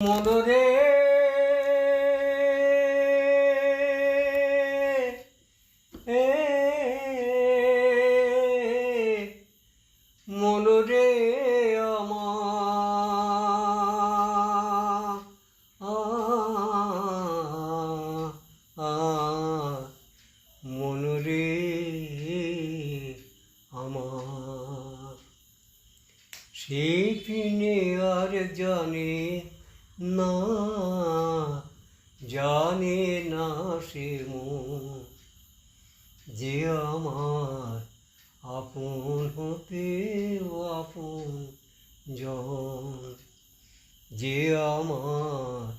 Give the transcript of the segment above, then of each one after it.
মনরে। মনরে মনরে আমার সে পিনে আর জানে না, জানে না সে যে আমার আপন হতে আপন জন। যে আমার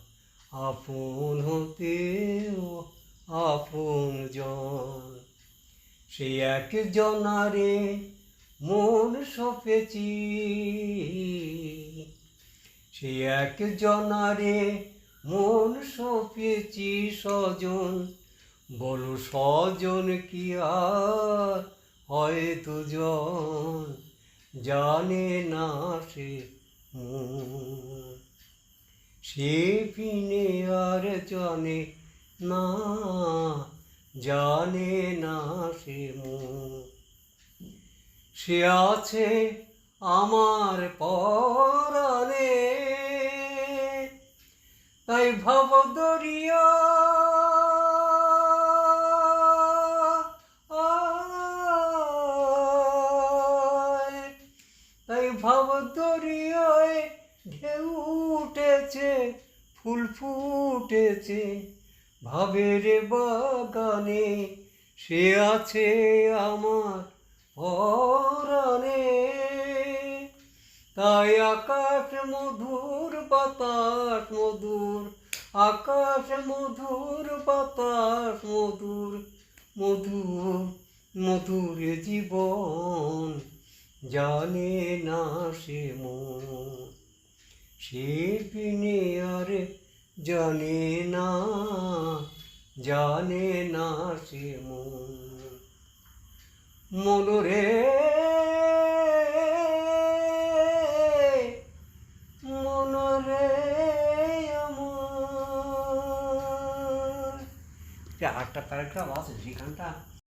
আপন হতে আপন জন। সে এক জনারে মন সপেছি সে এক জনারে মন সপেছি স্বজন। বলো স্বজন কি আর হয় দুজন? জানে না সে সে পিনে আর জানে না জানে না সে সে আছে আমার পরাণে তাই ভব দরিয়া আয়, তাই ভব দরিয়ায় ঢেউ উঠেছে ফুল ফুটেছে। ভাবের বাগানে সে আছে আমার পরাণে। তাই আকাশ মধুর বাতাস মধুর আকাশ মধুর, বাতাস মধুর মধুর মধুর জীবন। জানে না সে মন, সে বিনে আর জানে না জানে না সে মন। মনরে আমার আটটা প্যারাগ্রাফ আছে সেখানটা